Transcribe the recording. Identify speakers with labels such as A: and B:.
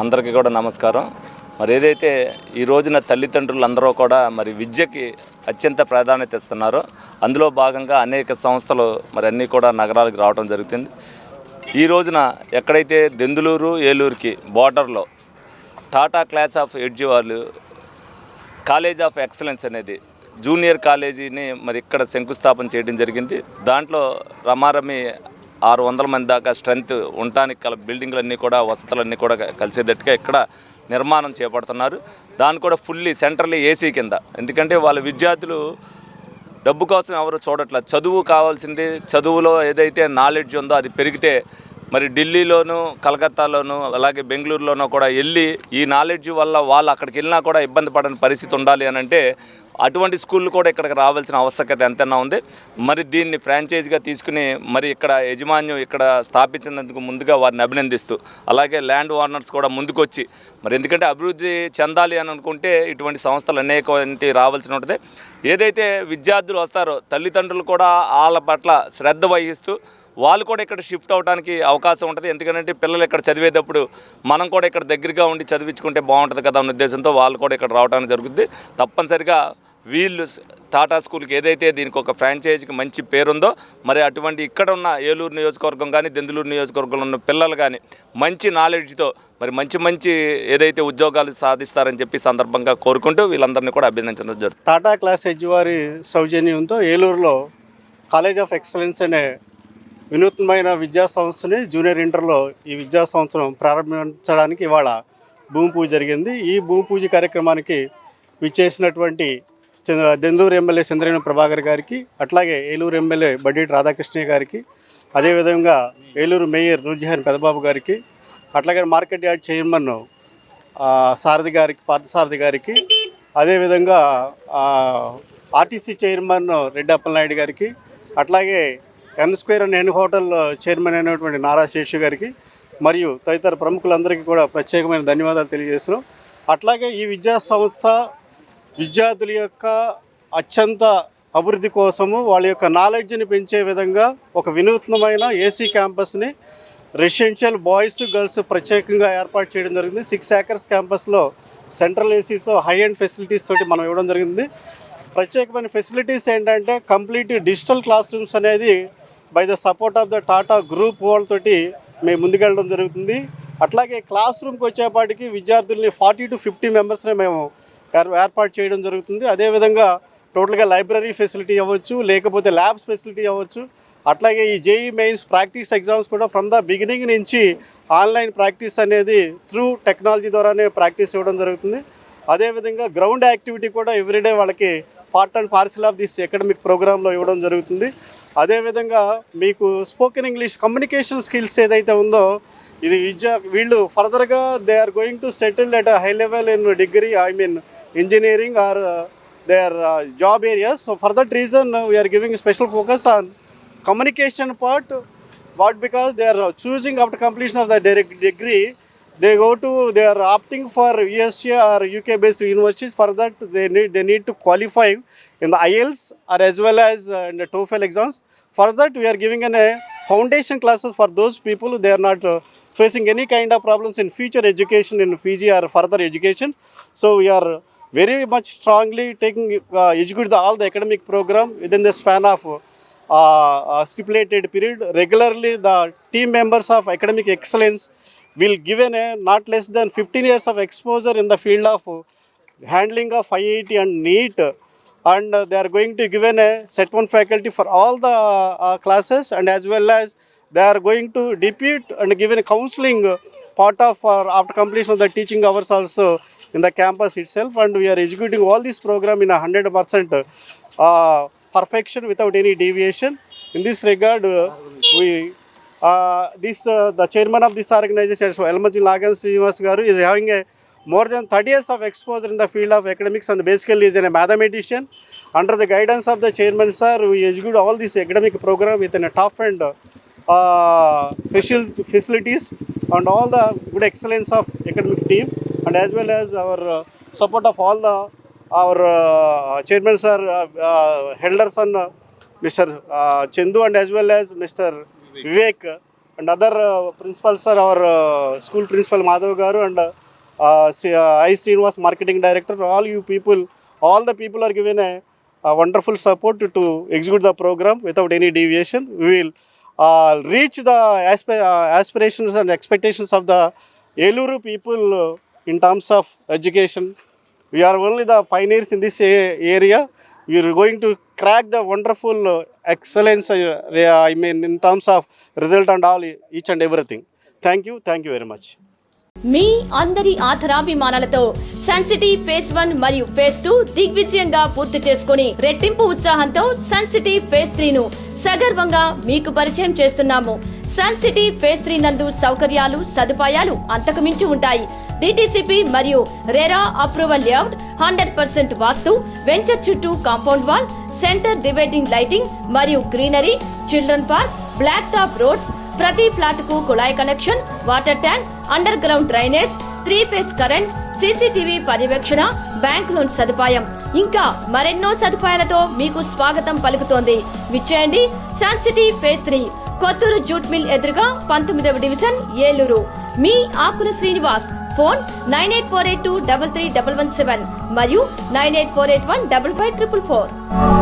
A: అందరికీ కూడా నమస్కారం మరి ఏదైతే ఈ రోజున తల్లిదండ్రులు అందరూ కూడా మరి విద్యకి అత్యంత ప్రాధాన్యత ఇస్తున్నారో అందులో భాగంగా అనేక సంస్థలు మరి అన్నీ కూడా నగరాలకు రావడం జరుగుతుంది ఈ రోజున ఎక్కడైతే దెందులూరు ఏలూరుకి బార్డర్లో టాటా క్లాస్ ఆఫ్ ఎడ్జి వాళ్ళు కాలేజ్ ఆఫ్ ఎక్సలెన్స్ అనేది జూనియర్ కాలేజీని మరి ఇక్కడ శంకుస్థాపన చేయడం జరిగింది దాంట్లో రమారమి ఆరు వందల మంది దాకా స్ట్రెంత్ ఉండటానికి గల బిల్డింగ్లన్నీ కూడా వసతులన్నీ కూడా కలిసేటట్టుగా ఇక్కడ నిర్మాణం చేపడుతున్నారు దాన్ని కూడా ఫుల్లీ సెంట్రల్లీ ఏసీ కింద ఎందుకంటే వాళ్ళ విద్యార్థులు డబ్బు కోసం ఎవరు చూడట్లేదు చదువు కావాల్సింది చదువులో ఏదైతే నాలెడ్జ్ ఉందో అది పెరిగితే మరి ఢిల్లీలోను కలకత్తాలోను అలాగే బెంగళూరులోనూ కూడా వెళ్ళి ఈ నాలెడ్జ్ వల్ల వాళ్ళు అక్కడికి వెళ్ళినా కూడా ఇబ్బంది పడని పరిస్థితి ఉండాలి అని అంటే అటువంటి స్కూళ్ళు కూడా ఇక్కడికి రావాల్సిన ఆవశ్యకత ఎంతైనా ఉంది మరి దీన్ని ఫ్రాంచైజీగా తీసుకుని మరి ఇక్కడ యజమాన్యం ఇక్కడ స్థాపించినందుకు ముందుగా వారిని అభినందిస్తూ అలాగే ల్యాండ్ ఓనర్స్ కూడా ముందుకొచ్చి మరి ఎందుకంటే అభివృద్ధి చెందాలి అని అనుకుంటే ఇటువంటి సంస్థలు అనేక రావాల్సి ఉంటుంది ఏదైతే విద్యార్థులు వస్తారో తల్లిదండ్రులు కూడా వాళ్ళ పట్ల శ్రద్ధ వహిస్తూ వాళ్ళు కూడా ఇక్కడ షిఫ్ట్ అవడానికి అవకాశం ఉంటుంది ఎందుకంటే పిల్లలు ఇక్కడ చదివేటప్పుడు మనం కూడా ఇక్కడ దగ్గరగా ఉండి చదివించుకుంటే బాగుంటుంది కదా అన్న ఉద్దేశంతో వాళ్ళు కూడా ఇక్కడ రావడానికి జరుగుతుంది తప్పనిసరిగా వీళ్ళు టాటా స్కూల్కి ఏదైతే దీనికి ఒక ఫ్రాంచైజీకి మంచి పేరుందో మరి అటువంటి ఇక్కడ ఉన్న ఏలూరు నియోజకవర్గం కానీ దెందులూరు నియోజకవర్గంలో ఉన్న పిల్లలు కానీ మంచి నాలెడ్జ్తో మరి మంచి మంచి ఏదైతే ఉద్యోగాలు సాధిస్తారని చెప్పి సందర్భంగా కోరుకుంటూ వీళ్ళందరినీ కూడా అభినందించడం జరుగుతుంది
B: టాటా క్లాస్ ఎడ్జ్ వారి సౌజన్యంతో ఏలూరులో కాలేజ్ ఆఫ్ ఎక్సలెన్స్ అనే వినూత్నమైన విద్యా సంస్థని జూనియర్ ఇంటర్లో ఈ విద్యా సంవత్సరం ప్రారంభించడానికి ఇవాళ భూమి పూజ జరిగింది ఈ భూమి పూజ కార్యక్రమానికి విచ్చేసినటువంటి దెందూరు ఎమ్మెల్యే చంద్రయ్య ప్రభాకర్ గారికి అట్లాగే ఏలూరు ఎమ్మెల్యే బడ్డీ రాధాకృష్ణయ్య గారికి అదేవిధంగా ఏలూరు మేయర్ నూర్జహాన్ పెదబాబు గారికి అట్లాగే మార్కెట్ యార్డ్ చైర్మన్ సారథి గారికి పార్థసారథి గారికి అదేవిధంగా ఆర్టీసీ చైర్మన్ రెడ్డి అప్పలనాయుడు గారికి అట్లాగే N square and N hotel chairman అయినటువంటి నారా శేషు గారికి మరియు తదితర ప్రముఖులందరికీ కూడా ప్రత్యేకమైన ధన్యవాదాలు తెలియజేస్తున్నాం అట్లాగే ఈ విద్యా సంస్థ విద్యార్థుల యొక్క అత్యంత అభివృద్ధి కోసము వాళ్ళ యొక్క నాలెడ్జ్ని పెంచే విధంగా ఒక వినూత్నమైన ఏసీ క్యాంపస్ని రెసిడెన్షియల్ బాయ్స్ గర్ల్స్ ప్రత్యేకంగా ఏర్పాటు చేయడం జరిగింది సిక్స్ ఏకర్స్ క్యాంపస్లో సెంట్రల్ ఏసీస్తో హై అండ్ ఫెసిలిటీస్ తోటి మనం ఇవ్వడం జరిగింది ప్రత్యేకమైన ఫెసిలిటీస్ ఏంటంటే కంప్లీట్ డిజిటల్ క్లాస్ రూమ్స్ అనేది by the support of the Tata group వాళ్ళతోటి మేము ముందుకెళ్ళడం జరుగుతుంది అట్లాగే క్లాస్ రూమ్కి వచ్చేపాటికి విద్యార్థుల్ని ఫార్టీ టు ఫిఫ్టీ మెంబర్స్ని మేము ఏర్పాటు చేయడం జరుగుతుంది అదేవిధంగా టోటల్గా లైబ్రరీ ఫెసిలిటీ అవ్వచ్చు లేకపోతే ల్యాబ్స్ ఫెసిలిటీ అవ్వచ్చు అట్లాగే ఈ జేఈ మెయిన్స్ ప్రాక్టీస్ ఎగ్జామ్స్ కూడా ఫ్రమ్ ద బిగినింగ్ నుంచి ఆన్లైన్ ప్రాక్టీస్ అనేది త్రూ టెక్నాలజీ ద్వారానే ప్రాక్టీస్ ఇవ్వడం జరుగుతుంది అదేవిధంగా గ్రౌండ్ యాక్టివిటీ కూడా ఎవ్రీడే వాళ్ళకి part and parcel of this academic ప్రోగ్రాంలో ఇవ్వడం జరుగుతుంది అదేవిధంగా మీకు స్పోకెన్ ఇంగ్లీష్ కమ్యూనికేషన్ స్కిల్స్ ఏదైతే ఉందో ఇది విద్యా వీళ్ళు ఫర్దర్గా they are going to settle at high level in degree I mean engineering or they are job areas so for that reason we are giving special focus on part what because they are choosing after completion of the direct degree they go to they are opting for USA or UK based universities for that they need they need to qualify in the IELTS or as well as uh, in the TOEFL exams for that we are giving an a uh, foundation classes for those people they are not uh, facing any kind of problems in future education in Fiji or further education so we are very much strongly taking uh, educate the, all the academic program within the span of uh, uh, stipulated period regularly the team members of academic excellence will given a uh, not less than 15 years of exposure in the field of handling of IIT and NEET and uh, they are going to given a uh, set one faculty for all the uh, classes and as well as they are going to depute and given a counseling part of our after completion of the teaching hours also in the campus itself and we are executing all this program in a 100% uh, perfection without any deviation. In this regard, uh, we this the chairman of this organization ఎల్మజీ Nagan Srinivas garu is having a more than 30 years of exposure in the field of academics and basically is a mathematician. Under the guidance of the chairman sir, we execute all this academic program within a top and uh, facilities and all the good excellence of academic team and as well as our uh, support of all the our uh, chairman sir, uh, uh, Helderson, uh, Mr. Uh, Chindu and as well as Mr. Vivek and other principal sir, our uh, school principal Madhav Garu and I Srinivas marketing director, all you people, all the people are given a wonderful support to execute the program without any deviation. We will uh, reach the uh, aspirations and expectations of the Eluru people in terms of education. We are only the pioneers in this area. We are going to crack the wonderful excellence I mean in terms of result and all each and everything thank you thank you very much
C: మీ అందరి ఆధరాభిమానాలతో sun city phase one మరియు phase two దిగ్విజయంగా పూర్తి చేసుకుని రెట్టింపు ఉత్సాహంతో సెన్సిటీ face త్రీను సగర్వంగా మీకు పరిచయం చేస్తున్నాము సన్సిటీ ఫేస్ త్రీ నందు సౌకర్యాలు సదుపాయాలు అంతకుమించి ఉంటాయి డిటిసిపి మరియు RERA approval layout hundred percent vastu venture చుట్టూ compound wall centre dividing lighting మరియు greenery children park black top roads ప్రతి ఫ్లాట్ కు కుళాయి connection water tank underground drainage three phase current CCTV పర్యవేక్షణ బ్యాంక్ లోన్ సదుపాయం ఇంకా మరెన్నో సదుపాయాలతో మీకు స్వాగతం పలుకుతోంది విచ్చేయండి sun city phase three Kotturu jute mill ఎదురుగా పంతొమ్మిదవ డివిజన్ ఏలూరు మీ Akula Srinivas phone nine eight four eight two double three double one seven మరియు nine eight four eight one double five triple four